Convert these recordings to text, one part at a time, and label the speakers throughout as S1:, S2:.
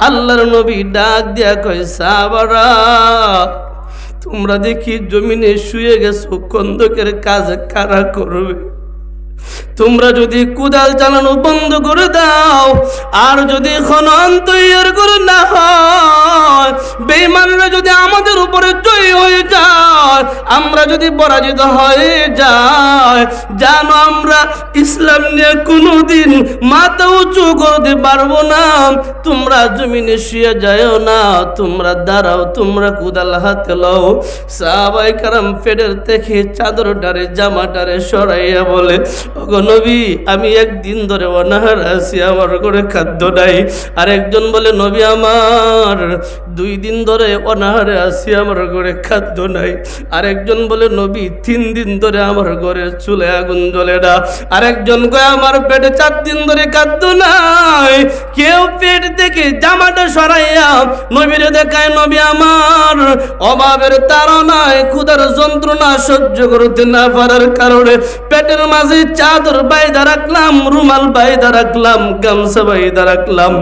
S1: আল্লাহর নবী ডাক দিয়া কয় সাবারা তোমরা দেখি জমিনে শুয়ে গেছো কন্দকের কাজ কারা করবে? তোমরা যদি কুদাল চালানো বন্ধ করে দাও, আর যদি খনন তৈরি করে না হয় বেইমানরা যদি আমাদের উপরে জয়ী হয়ে যায়, আমরা যদি পরাজিত হয়ে যায় জানো আমরা ইসলাম নিয়ে কোনোদিন মাথা উঁচু করতে পারব না। তোমরা জমিনে শুয়ে যাও না, তোমরা দাঁড়াও, তোমরা কুদাল হাতে লও। সাহাবাই কারাম ফেডের থেকে চাদর ডারে, জামা ডারে সরাইয়া বলে নবী, আমি একদিন ধরে অনাহার আছি, আমার করে খাদ্য নাই। আর একজন বলে, নবী আমার, দুই দিন ধরে অনাহারে আছি, আমার ঘরে খাদ্য নাই। আরেকজন বলে, নবী, তিন দিন ধরে আমার ঘরে চুলে আগুন জ্বলে না। আরেকজন কয়, আমার পেটে চার দিন ধরে খাদ্য নাই। কেউ পেট থেকে জামাটা সরাইয়া নবীরে দেখায়, নবী আমার, অভাবের তাড়নায় ক্ষুধার যন্ত্রণা সহ্য করতে না পারার কারণে পেটের মাঝে চাদর বাইদা রাখলাম, রুমাল বাইদা রাখলাম, গামছা বাইদা রাখলাম।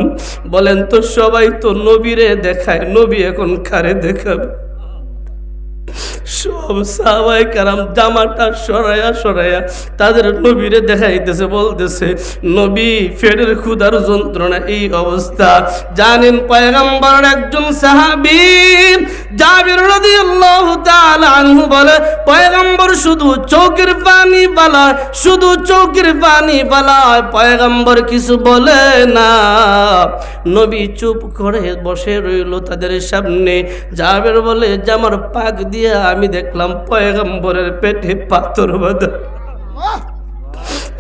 S1: বলেন তো সবাই তো নবীরে দেখায়, নবী এখন খারে দেখাবে? সব সাহাবাই কারাম জামাটা সরাইয়া সরাইয়া তাদের নবীরে দেখাইতেছে, বলতেছে, নবী, ফেরের ক্ষুধার যন্ত্রণা, এই অবস্থা। জানেন পয়গম্বর একজন সাহাবী, জাবির রাদিয়াল্লাহু তাআলা আনহু বলে, পয়গম্বর শুধু চৌকের পানি বালা, শুধু চৌকের পানি বালা। পয়গম্বর কিছু বলে না। নবী চুপ করে বসে রইল তাদের সামনে। জাবের বলে জামার পাক দিয়ে আমি দেখলাম পয়গম্বরের পেটে পাথর বাঁধা।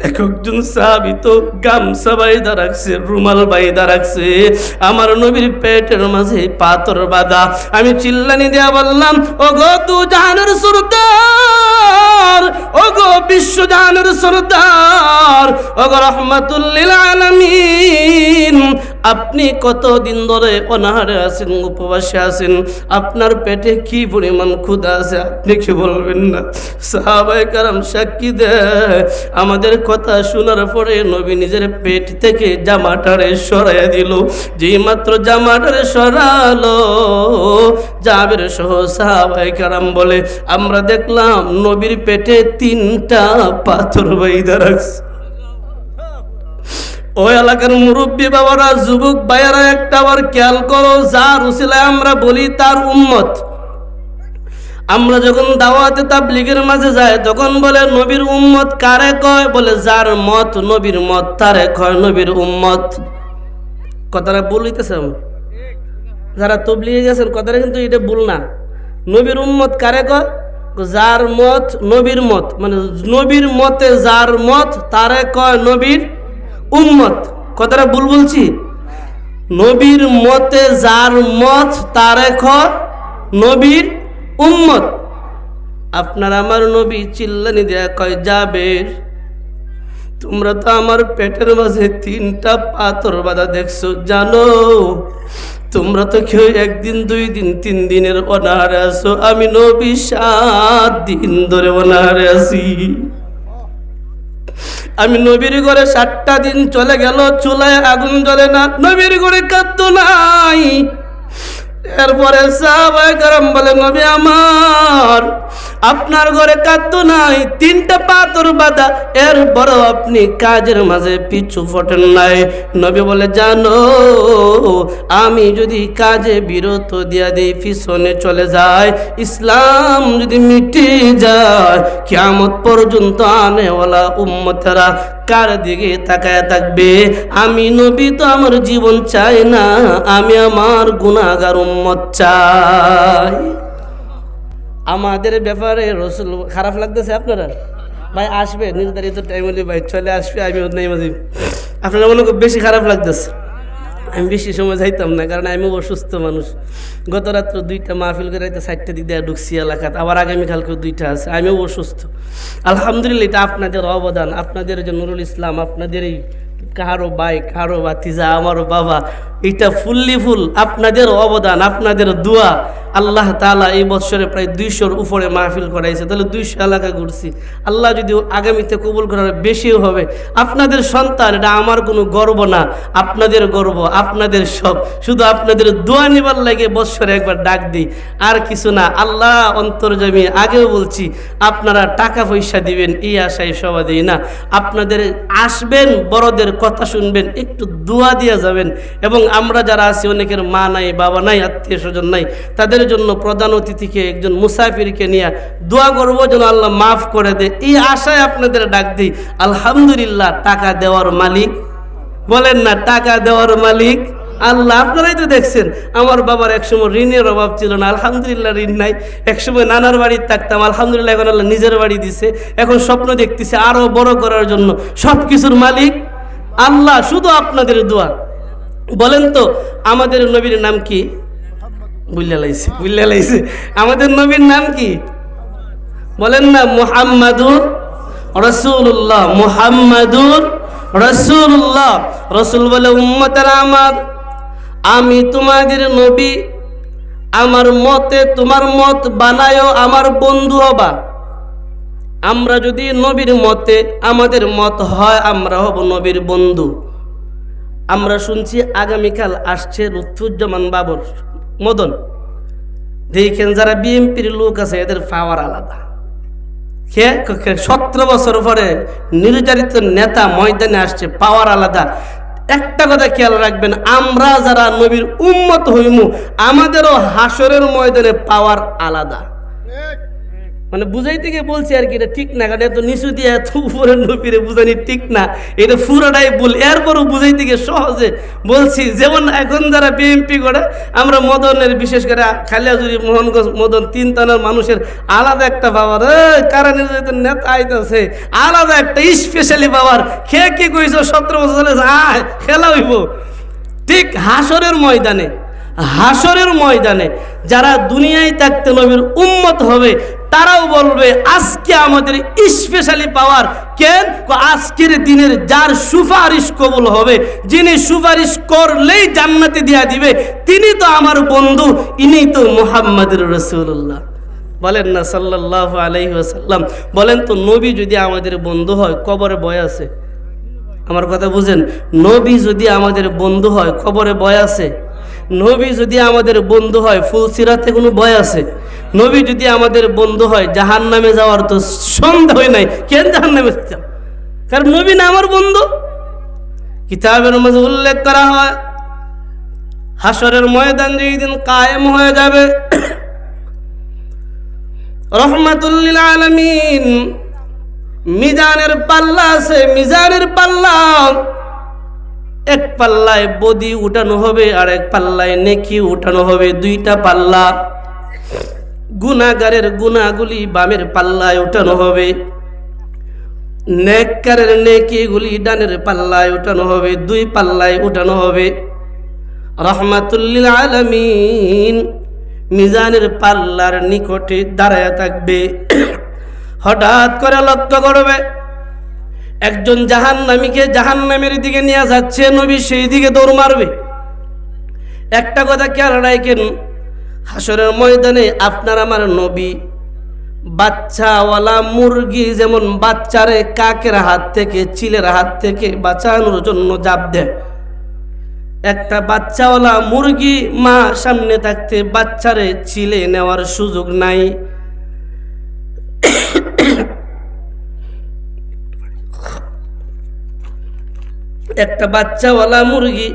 S1: এক একজন সাহাবি তো গামছা বাইদা রাখছে, রুমাল বাইদা রাখছে। আমার নবীর পেটের মাঝে পাথর বাঁধা। আমি চিল্লানি দিয়া বললাম ও গো তু জাহানের সরদার ও গো বিশ্ব জাহানের সরদার ও গো রহমাতুল্লিল আলামিন আপনি কতদিন ধরে অনাহারে আছেন, উপবাসে আছেন? আপনার পেটে কি পরিমাণ ক্ষুধা আছে আপনি কি বলবেন না? সাহাবাই কারাম সাক্ষী দেয় আমাদের কথা শোনার পরে নবী নিজের পেট থেকে জামাটারে সরাইয়া দিল। যেই মাত্র জামাটারে সরালো, জাবের সহ সাহাবাই কারাম বলে, আমরা দেখলাম নবীর পেটে তিনটা পাথর বাইদা রাখছে। ওই এলাকার মুরব্বী বাবারা, যুবক ভাইয়ারা, একটা আবার খেয়াল করো, যার উসিলায় আমরা বলি তার উম্মত। আমরা যখন দাওয়াতে তাবলিগের মাঝে যাই, তখন বলে, নবীর উম্মত কারে কয়? বলে, যার মত, নবীর মত, তারে কয় নবীর উম্মত। কথাটা বলিতেছে যারা তবলিগে গেছেন, কথাটা কিন্তু এটা ভুল না। নবীর উম্মত কারে কয়? যার মত, নবীর মত। মানে নবীর মতে যার মত, তারে কয় নবীর উম্মত। কথাটা ভুল বলছি? নবীর মতে যার মত, তার কয় নবীর উম্মত। আপনার আমার নবী চিল্লানি দেয়া কয় যাবের তোমরা তো আমার পেটের মাঝে তিনটা পাথর বাঁধা দেখছ, জানো? তোমরা তো কেউ একদিন, দুই দিন, তিন দিনের অনাহারে আছো। আমি নবী সাত দিন ধরে অনাহারে আছি। আমি নবীর ঘরে সাতটা দিন চলে গেল, চুলায় আগুন জ্বলে না। নবীর ঘরে কাঁদতো নাই। এরপরে সাহাবাই গরম বলে নবী আমার, আপনার ঘরে কাঁদতো নাই, তিনটা পাথর বাঁধা এরপরও আপনি কাজের মাঝে পিছু ফটেন নাই। নবী বলে, জানো, আমি যদি কাজে বিরত দিয়া দিই, পিছনে চলে যায়, ইসলাম যদি মিটে যায়, কিয়ামত পর্যন্ত আনেওয়ালা উম্মতেরা কার দিকে তাকায় থাকবে। আমি নবী তো আমার জীবন চাই না, আমি আমার গুণাগার উম্মত চাই। আমাদের ব্যাপারে রসুল খারাপ লাগতেছে আপনারা? ভাই, আসবে, নির্ধারিত টাইম হলে ভাই চলে আসবে আমি নেই মাঝে। আপনারা মনে বেশি খারাপ লাগতেছে। আমি বেশি সময় যাইতাম না, কারণ আমি অসুস্থ মানুষ। গত রাত্র দুইটা মাহফিল করে রাইতে চারটা দিক দিয়ে ঢুকছি এলাকাত, আবার আগামীকালকে দুইটা আছে, আমিও অসুস্থ। আলহামদুলিল্লাহ এটা আপনাদের অবদান, আপনাদের যে নুরুল ইসলাম আপনাদেরই কারও ভাই, কারও ভাতিজা, আমারও বাবা, এটা ফুললি ফুল। আপনাদের অবদান, আপনাদের দোয়া। আল্লাহ তালা এই বছরে প্রায় দুইশোর উপরে মাহফিল করাইছে। তাহলে দুইশো এলাকা ঘুরছি। আল্লাহ যদি আগামীতে কবুল করার বেশিও হবে। আপনাদের সন্তান, এটা আমার কোনো গর্ব না। আপনাদের গর্ব, আপনাদের সব শুধু আপনাদের দোয়া নিবার লাগে বছরে একবার ডাক দিই। আর কিছু না, আল্লাহ অন্তর্জামী আগেও বলছি, আপনারা টাকা পয়সা দিবেন, এই আশায় সবা দিই না। আপনাদের আসবেন, বড়দের কথা শুনবেন, একটু দোয়া দিয়ে যাবেন। এবং আমরা যারা আছি, অনেকের মা নাই, বাবা নাই, আত্মীয় স্বজন নাই, তাদের জন্য প্রধান অতিথিকে, একজন মুসাফিরকে নিয়ে দোয়া করব, যেন আল্লাহ মাফ করে দে এই আশায় আপনাদের ডাক দিই। আলহামদুলিল্লাহ, টাকা দেওয়ার মালিক। বলেন না, টাকা দেওয়ার মালিক। আল্লাহ, আপনারাই তো দেখছেন। আমার বাবার একসময় ঋণের অভাব ছিল না। আলহামদুলিল্লাহ, ঋণ নাই। একসময় নানার বাড়ি থাকতাম। আলহামদুলিল্লাহ, এখন আল্লাহ নিজের বাড়ি দিছে। এখন স্বপ্ন দেখতেছে আরও বড় করার জন্য। সব কিছুর মালিক। আল্লাহ শুধু আপনাদের দোয়া। বলেন তো, আমাদের নবীর নাম কি? বুল্লা লাইছে বুল্লা লাইছে। আমাদের নবীর নাম কি? বলেন না, মুহাম্মাদুর রসুল্লাহ মুহাম্মাদুর রসুল্লাহ রসুল বলে, উম্মতের আমার, আমি তোমাদের নবী, আমার মতে তোমার মত বানায়ও আমার বন্ধু হবা। আমরা যদি নবীর মতে আমাদের মত হয়, আমরা হব নবীর বন্ধু। আমরা শুনছি আগামীকাল আসছে লুৎফুজ্জামান বাবর মদন। দেখেন যারা বিএনপির লোক আছে, এদের পাওয়ার আলাদা। কে? সতেরো বছর পরে নির্যাতিত নেতা ময়দানে আসছে, পাওয়ার আলাদা। একটা কথা খেয়াল রাখবেন, আমরা যারা নবীর উম্মত হইমু, আমাদেরও হাসরের ময়দানে পাওয়ার আলাদা। মানে বুঝাইতে গিয়ে বলছি আর কি, এটা ঠিক না, কারণ এত নিচু দিয়ে এত উপরে নবীরে বুঝানি ঠিক না। এটা পুরোটাই ভুল। এরপরও বুঝাইতে গিয়ে সহজে বলছি, যেমন এখন যারা বিএমপি করে, আমরা মদনের বিশেষ করে খালিয়াজুরি, মোহনগঞ্জ, মদন তিন তানার মানুষের আলাদা একটা পাওয়ার কারা নির্যাতিত নেতা আইতেছে, আলাদা একটা স্পেশালি পাওয়ার খেয়ে কি কইছো, সতেরো বছর চলে আয়, খেলা হইব। ঠিক হাসরের ময়দানে হাসরের ময়দানে যারা দুনিয়ায় থাকতে নবীর উম্মত হবে, তারাও বলবে, আজকে আমাদের স্পেশালি পাওয়ার কেন? আজকের দিনের যার সুপারিশ কবুল হবে, যিনি সুপারিশ করলেই জান্নাতে দিয়া দিবে, তিনি তো আমার বন্ধু, ইনি তো মোহাম্মদের রসুল্লাহ বলেন না সাল্লাহ আলহি আসাল্লাম বলেন তো, নবী যদি আমাদের বন্ধু হয়, কবরে বয় আছে? আমার কথা বুঝেন? নবী যদি আমাদের বন্ধু হয় খবরে বয় আছে? নবী যদি আমাদের বন্ধু হয় ফুলসিরাতে কোনো ভয় আছে? নবী যদি আমাদের বন্ধু হয় জাহান নামে যাওয়ার তো সন্দেহ নাই। কেন জাহান নামে কারণ নবী না আমার বন্ধু। কিতাবের মাঝে উল্লেখ করা হয় হাসরের ময়দান যেই দিন কায়েম হয়ে যাবে রহমাতুল্লিল আলমিন মিজানের পাল্লা আছে, মিজানের পাল্লা এক পাল্লায় বদি উঠানো হবে আর এক পাল্লায় নেকি উঠানো হবে দুইটা পাল্লা। গুনাগারের গুনাগুলি বামের পাল্লায় উঠানো হবে। নেককারের নেকিগুলি ডানের পাল্লায় উঠানো হবে, দুই পাল্লায় উঠানো হবে। রহমাতুল্লিল আলমিন মিজানের পাল্লার নিকটে দাঁড়ায় থাকবে। হঠাৎ করে লক্ষ্য করবে একজন জাহান নামীকে জাহান নামের দিকে নিয়ে যাচ্ছে, নবী সেই দিকে দৌড় মারবে। একটা কথা খেয়াল রাখেন হাসরের ময়দানে আপনার আমার নবী, বাচ্চাওয়ালা মুরগি যেমন বাচ্চারে কাকের হাত থেকে, চিলের হাত থেকে বাঁচানোর জন্য জাপ দেয়। একটা বাচ্চাওয়ালা মুরগি মা সামনে থাকতে বাচ্চারে চিলে নেওয়ার সুযোগ নাই। একটা বাচ্চাওয়ালা মুরগি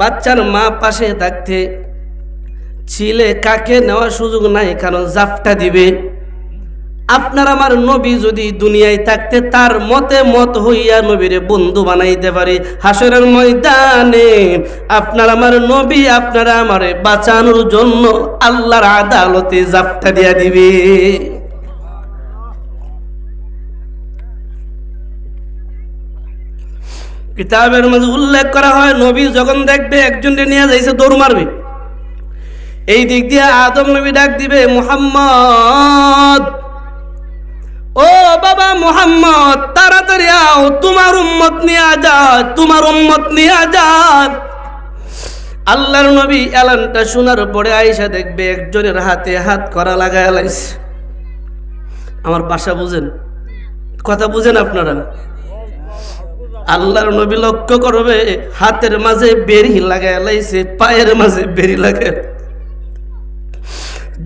S1: বাচ্চার মা পাশে থাকতে ছিলে কাকে নেওয়ার সুযোগ নাই, কারণ জাফটা দিবে। আপনার আমার নবী যদি দুনিয়ায় থাকতে, তার মতে মত হইয়া নবীরে বন্ধু বানাইতে পারে। হাসরের ময়দানে আপনার আমার নবী আপনারা আমারে বাঁচানোর জন্য আল্লাহর আদালতে জাফটা দিয়া দিবে। কিতাবের মধ্যে উল্লেখ করা হয়, নবী যখন দেখবে একজনকে নিয়ে যাইছে দৌড় মারবে। এই দিক দিয়ে আদম নবী ডাক দিবে, মুহাম্মদ, ও বাবা মুহাম্মদ, তাড়াতাড়ি আও, তোমার উম্মত নিয়ে যা তোমার উম্মত নিয়ে যা আল্লাহর নবী এলানটা শোনার পরে আয়সা দেখবে একজনের হাতে হাত করা লাগায় আমার বাসা বুঝেন? কথা বুঝেন আপনারা? আল্লাহর নবী লক্ষ্য করবে, হাতের মাঝে বেরি লাগায় লাইছে, পায়ের মাঝে বেরি লাগে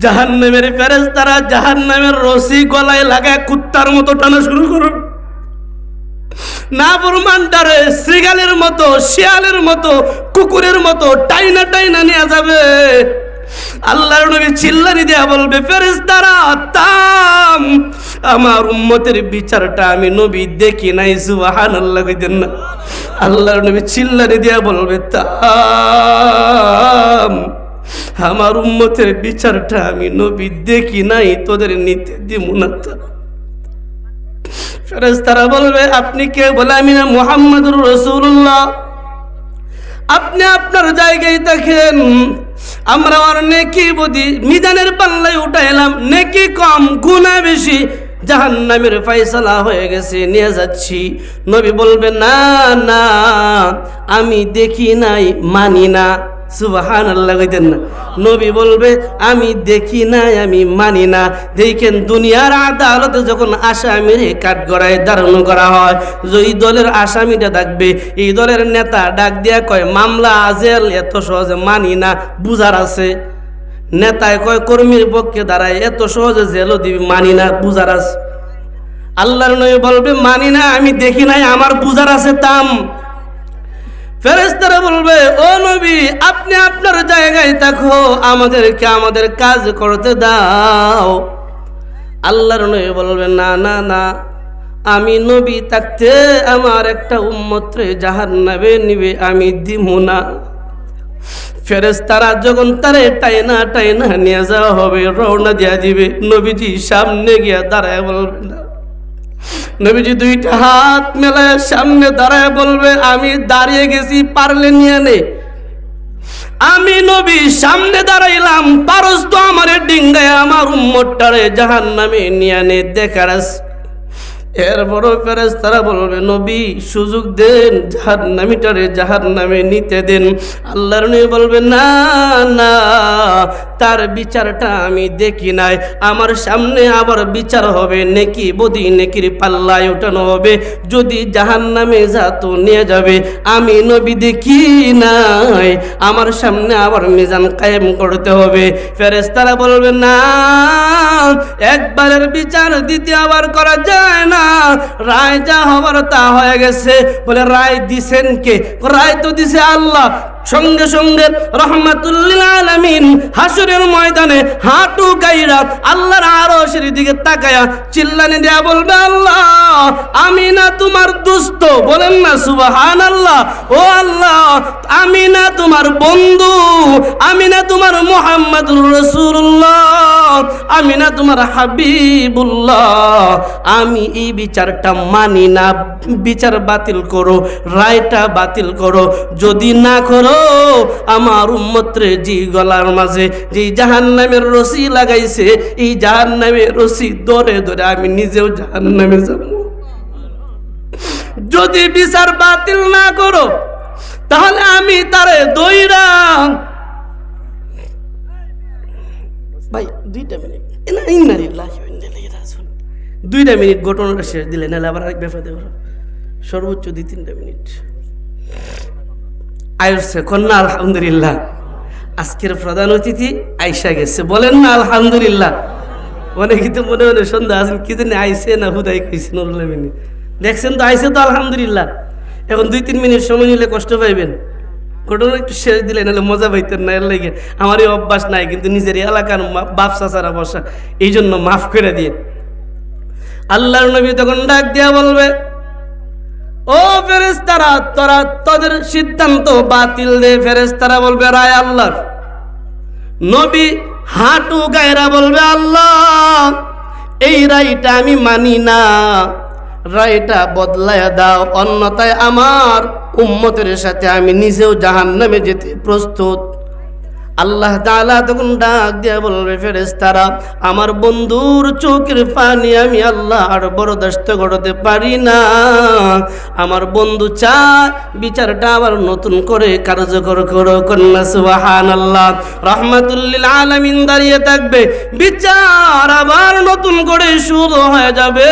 S1: জাহান নামের ফেরেস তারা জাহান নামের রশি গলায় লাগায় কুত্তার মতো টানা শুরু করুন না প্রমাণটারে শ্রীগালের মতো, শিয়ালের মতো, কুকুরের মতো টাইনা টাইনা নিয়ে যাবে। আল্লাহর নবী চিল্লানি দেয়া বলবে ফেরেস তারা তাম আমার উম্মতের বিচারটা আমি নবী দেখি নাই সুবাহান আল্লাহ কইতেন না। আল্লাহর নবী চিল্লানি দেয়া বলবে তাম আমার উম্মতের বিচারটা আমি নবী দেখি নাই, তোদের নিতে দিব না ফেরেশতারা বলবে, আপনি কে বলে আমি না, মোহাম্মদুর রসুল্লাহ আপনি আপনার জায়গায় দেখেন আমরা আর নেকি বুদ্ধি মিজানের পাল্লায় উঠাইলাম নেকি কম, গুণা বেশি। জাহান নামের ফাইসলা হয়ে গেছে, নিয়ে যাচ্ছি। নবী বলবে, না না, আমি দেখি নাই, মানি না। সুবাহান আল্লাহ কইতেন না। নবী বলবে, আমি দেখি নাই, আমি মানি না। দেখেন, দুনিয়ার আদালতে যখন আসামির কাঠ গড়ায় দাঁড়ানো করা হয় ওই দলের আসামিটা ডাকবে, এই দলের নেতা ডাক দিয়া কয়, মামলা আজেল এত সহজে মানি না। বুঝার আছে। নেতায় কয়, কর্মীর পক্ষে দাঁড়ায়, এত সহজে জেলও দিবি, মানি না। বুঝার আছে। আল্লাহর নবী বলবে, মানি না, আমি দেখি নাই, আমার বুঝার আছে, তাম। ফেরেস্তারা বলবে, ও নবী, আপনি আপনার জায়গায় থাকো, আমাদেরকে আমাদের কাজ করতে দাও। আল্লাহর নবী বলবে, না না না, আমি নবী থাকতে আমার একটা উম্মত্রে জাহান নাবে নিবে আমি দিমু না। ফেরেস্তারা যখন তারে টাইনা টাইনা নিয়ে যাওয়া হবে, রওনা দিয়া দিবে, নবীজি সামনে গিয়া দাঁড়ায় বলবে না নবীজি দুইটা হাত মেলায় সামনে দাঁড়ায় বলবে, আমি দাঁড়িয়ে গেছি, পারলে নিয়ে নে আমি নবী সামনে দাঁড়াইলাম পারস তো আমার ডিঙ্গায় আমার উম্মটারে জাহান নামে নিয়ে নে, দেখার আছে। এরপরও ফেরেস তারা বলবে, নবী, সুযোগ দেন জাহার নামিটারে জাহার নামে নিতে দেন আল্লাহর নবী বলবে, না না তার বিচারটা আমি দেখি নাই। আমার সামনে আবার বিচার হবে, নেকি বদি নেকির পাল্লায় ওঠানো হবে। যদি জাহান নামে যাতো নিয়ে যাবে, আমি নবী দেখি নাই। আমার সামনে আবার মিজান কায়েম করতে হবে। ফেরেস্তারা বলবে, না, একবারের বিচার দিতে দ্বিতীয়বার করা যায় না। রায় যা হবার তা হয়ে গেছে। বলে, রায় দিছেন কে? রায় তো দিছে আল্লাহ। সঙ্গে সঙ্গে রহমাতুল্লিল আলামিন হাসুরের ময়দানে হাঁটু গাইরা আল্লাহর আরশের দিকে তাকায়া চিল্লানি দেয়া বলবে, আল্লাহ, আমি না তোমার দুস্থ। বলেন না সুবাহান আল্লাহ ও আল্লাহ, আমি না তোমার বন্ধু। আমি না তোমার মোহাম্মদুর রসুল্লাহ আমি না তোমার হাবিবুল্লাহ। আমি এই বিচারটা মানি না। বিচার বাতিল করো, রায়টা বাতিল করো। যদি না করো, আমার উম্মত্রে জি গলার মাঝে যে জাহান নামের রশি লাগাইছে, এই জাহান নামের রশি ধরে ধরে আমি নিজেও জাহান নামে যাব। যদি বিচার বাতিল না করো, তাহলে আমি তারে দইরা ভাই, দুইটা মিনিট। দুইটা মিনিট, ঘটনাটা শেষ দিলে, নাহলে আবার আরেক ব্যাপার সর্বোচ্চ দুই তিনটা মিনিট। আয়ুষে কন্যা, আলহামদুলিল্লাহ। আজকের প্রধান অতিথি আইসা গেছে। বলেন না, আলহামদুলিল্লাহ। অনেকে তো মনে মনে সন্ধ্যা আছেন, কি জানি আইসে না হুদাই কইছে নুরুল দেখছেন তো আইসে তো, আলহামদুলিল্লাহ। এখন দুই তিন মিনিট সময় নিলে কষ্ট পাইবেন। ঘটনা একটু শেষ দিলে, নাহলে মজা পাইতেন না, এর লেগে আমার এই অভ্যাস নাই, কিন্তু নিজের এলাকার বাপ চাচারা বসা এই জন্য মাফ করে দিয়ে আল্লাহর নবী তখন ডাক দিয়া বলবে, ও ফেরেস্তারা তোরা তোদের সিদ্ধান্ত বাতিল দে ফেরেস্তারা বলবে, রায় আল্লাহর। নবী হাঁটু গায়রা বলবে, আল্লাহ, এই রায়টা আমি মানি না। রায়টা বদলায় দাও, অন্যথায় আমার উম্মতের সাথে আমি নিজেও জাহান্নামে যেতে প্রস্তুত। আল্লাহ তালা তখন ডাক দিয়া বলবে, ফেরেশতারা, আমার বন্ধুর চোখের পানি আমি আল্লাহ আর বরদাস্ত করতে পারি না। আমার বন্ধু চায় বিচারটা আবার নতুন করে কার্যকর করো কন্যা সুবাহান আল্লাহ রহমাতুল্লিল আলামিন দাঁড়িয়ে থাকবে, বিচার আবার নতুন করে শুরু হয়ে যাবে।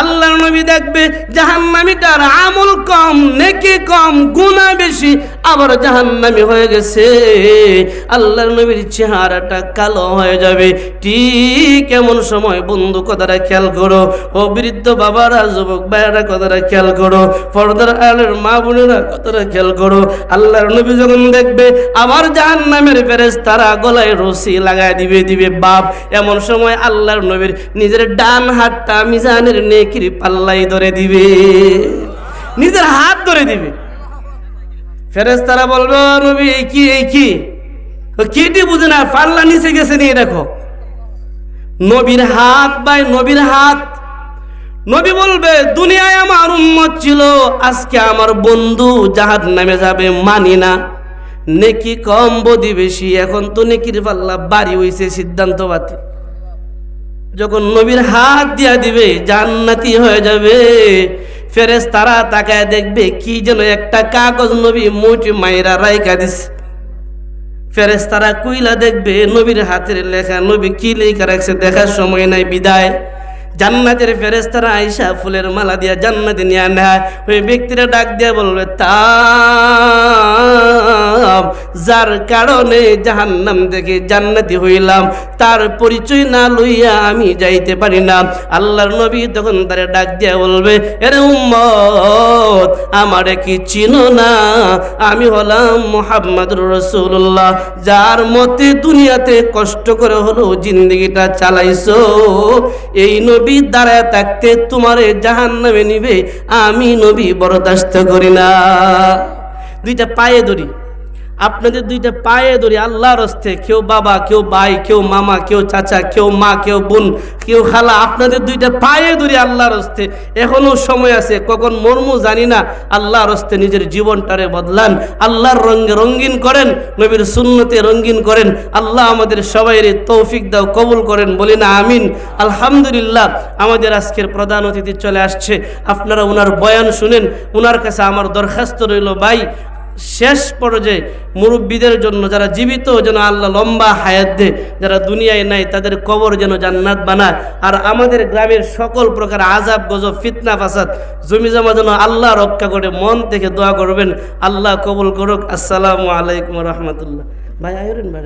S1: আল্লাহ নবী দেখবে, জাহান্নামীটার আমল কম, নেকি কম, গুনাহ বেশি, আবার জাহান্নামী হয়ে গেছে। আল্লাহর নবীর চেহারাটা কালো হয়ে যাবে। ঠিক এমন সময় বন্ধু কথাটা খেয়াল করো। ও বৃদ্ধ বাবারা, যুবক ভাইয়েরা কথাটা খেয়াল করো। পর্দার আলের মা বোনেরা কথাটা খেয়াল করো। আল্লাহর নবী যখন দেখবে আবার জাহান্নামের ফেরেস তারা গলায় রশি লাগায় দিবে দিবে, বাপ। এমন সময় আল্লাহর নবীর নিজের ডান হাতটা মিজানের নেকির পাল্লাই ধরে দিবে। নিজের হাত ধরে দিবে। ফেরেস্তারা বলবে নবী, কি এই কি? কিটি বুঝে না? পাল্লা নিচে গেছে নিয়ে দেখো। নবীর হাত বাই নবীর হাত। নবী বলবে, দুনিয়ায় আমার উম্মত ছিল, আজকে আমার বন্ধু জাহাজ নামে যাবে, মানি না। নেকি কম, বদি বেশি। এখন তো নেকির পাল্লা বাড়ি হইছে, সিদ্ধান্ত বাতিল। যখন নবীর হাত দিয়া দিবে, জান্নাতি হয়ে যাবে। ফেরেস তারা তাকায় দেখবে, কি যেন একটা কাগজ নবী মুটি মাইরা রাইকা দিছে। ফেরেস তারা কুইলা দেখবে, নবীর হাতের লেখা, নবী কি লেখা রাখছে, দেখার সময় নাই, বিদায়। জান্নাতের ফেরেস্তারা আইসা ফুলের মালা দিয়া জান্নাতে নিয়ে নেয় ওই ব্যক্তিরা ডাক দিয়া বলবে তা যার কারণে জাহান্নাম থেকে জান্নাতি হইলাম, তার পরিচয় না লইয়া আমি যাইতে পারি না। আল্লাহর নবী তখন তারে ডাক দিয়া বলবে, এরে উম্মত, আমারে কি চিনো না? আমি হলাম মোহাম্মদুর রসুল্লাহ যার মতে দুনিয়াতে কষ্ট করে হলো জিন্দগিটা চালাইছো। এই নবী দাঁড়ায় থাকতে তোমারে জাহান নামে নিবে। আমি নবী বরদাস্ত করি না। দুইটা পায়ে ধরি আপনাদের দুইটা পায়ে ধরি আল্লাহর হস্তে কেউ বাবা, কেউ ভাই, কেউ মামা, কেউ চাচা, কেউ মা, কেউ বোন, কেউ খালা, আপনাদের দুইটা পায়ে ধরি আল্লাহর হস্তে এখনও সময় আছে, কখন মর্ম জানি না, আল্লাহর হস্তে নিজের জীবনটারে বদলান, আল্লাহর রঙে রঙ্গিন করেন, নবীর সুন্নতে রঙ্গিন করেন, আল্লাহ আমাদের সবাইয়ের তৌফিক দাও, কবুল করেন বলি না আমিন। আলহামদুলিল্লাহ, আমাদের আজকের প্রধান অতিথি চলে আসছে। আপনারা ওনার বয়ান শুনেন ওনার কাছে আমার দরখাস্ত রইল, ভাই শেষ পর্যায়ে মুরব্বীদের জন্য, যারা জীবিত যেন আল্লাহ লম্বা হায়াত দে যারা দুনিয়ায় নাই, তাদের কবর যেন জান্নাত বানায়। আর আমাদের গ্রামের সকল প্রকার আজাব গজব, ফিতনা, ফাসাদ, জমি জমা যেন আল্লাহ রক্ষা করে, মন থেকে দোয়া করবেন। আল্লাহ কবুল করুক। আসসালামু আলাইকুম রহমতুল্লাহ। ভাই, আয়রেন ভাই